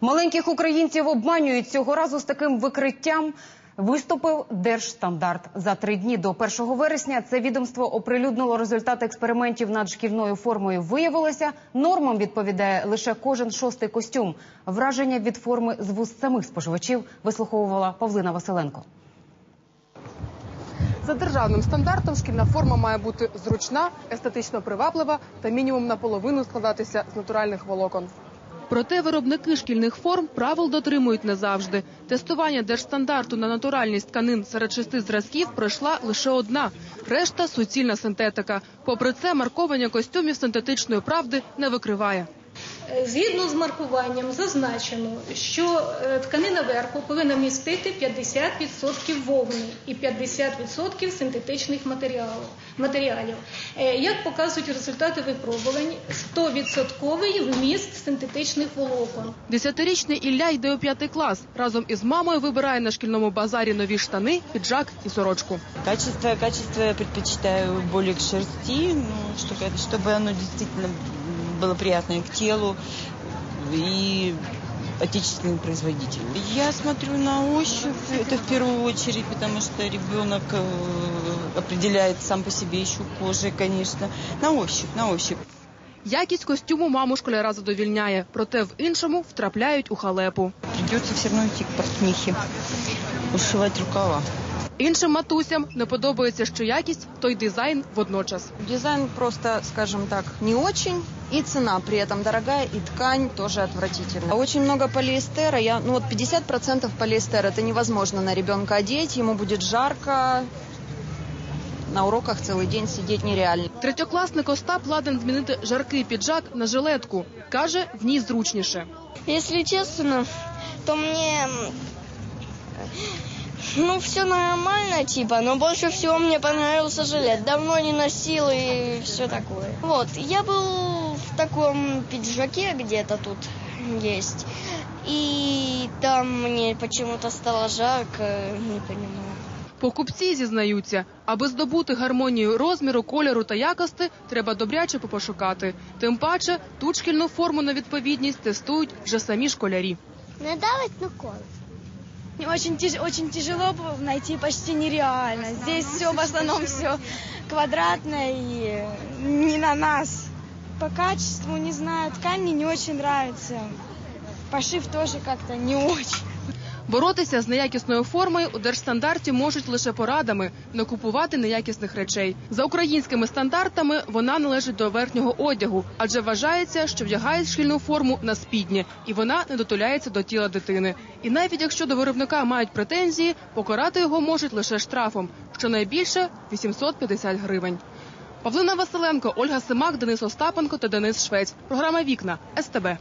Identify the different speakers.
Speaker 1: Маленьких українців обманюють цього разу з таким викриттям. Виступив Держстандарт за три дні до 1 вересня. Це відомство оприлюднило результати експериментів над шкільною формою. Виявилося, нормам відповідає лише кожен шостий костюм. Враження від форми з вуст самих споживачів вислуховувала Павлина Василенко.
Speaker 2: За державним стандартом шкільна форма має бути зручна, естетично приваблива та мінімум наполовину складатися з натуральних волокон. Проте виробники шкільних форм правил дотримують не завжди. Тестування держстандарту на натуральність тканин серед шести зразків пройшла лише одна. Решта суцільна синтетика. Попри це, марковання костюмів синтетичної правди не викриває.
Speaker 3: Згідно з маркуванням зазначено, що е, тканина верху повинна містити 50% вовни і 50% синтетичних матеріалів. матеріалів. Е, Як показують результати випробувань, 100% вміст синтетичних волокон.
Speaker 2: Десятирічний Ілля йде у п'ятий клас. Разом із мамою вибирає на шкільному базарі нові штани, піджак і сорочку.
Speaker 4: Качество, качество я предпочитаю более к шерсти, ну, чтобы, чтобы оно действительно было приятное к телу и отечественным производителям. Я смотрю на ощупь, это в первую очередь, потому что ребенок э, определяет сам по себе еще кожей, конечно. На ощупь, на ощупь.
Speaker 2: Якість костюму маму школяра задовільняє, проте в іншому втрапляють у халепу.
Speaker 4: Придется все равно идти к портнихе, ушивать рукава.
Speaker 2: Іншим матусям не подобається, що якість, то й дизайн водночас.
Speaker 5: Дизайн просто, скажем так, не очень. И цена при этом дорогая, и ткань тоже отвратительная. Очень много полиэстера. Я, ну вот 50% полиэстера. Это невозможно на ребенка одеть. Ему будет жарко. На уроках целый день сидеть нереально.
Speaker 2: Третьокласник Остап ладен змінити жаркий піджак на жилетку. Каже, в ній зручніше.
Speaker 6: Если честно, то мне м, ну все нормально типа, но больше всего мне понравился жилет. Давно не носил и все такое. Вот, я был в таком пиджаке где-то тут есть. И там мне почему-то стало жарко, не понимаю.
Speaker 2: Покупці зізнаються, аби здобути гармонію розміру, кольору та якості, треба добряче попошукати. Тим паче, тут шкільну форму на відповідність тестують вже самі школярі.
Speaker 6: Не давить на коло.
Speaker 7: Очень, тяж- очень тяжело было найти, почти нереально. Здесь все в основном все квадратное и не на нас. По качеству, не знаю, ткань мне не очень нравится. Пошив тоже как-то не очень.
Speaker 2: Боротися з неякісною формою у держстандарті можуть лише порадами не купувати неякісних речей. За українськими стандартами вона належить до верхнього одягу, адже вважається, що вдягають шкільну форму на спідні, і вона не дотуляється до тіла дитини. І навіть якщо до виробника мають претензії, покарати його можуть лише штрафом, щонайбільше 850 гривень. Павлина Василенко, Ольга Симак, Денис Остапенко та Денис Швець. Програма Вікна СТБ.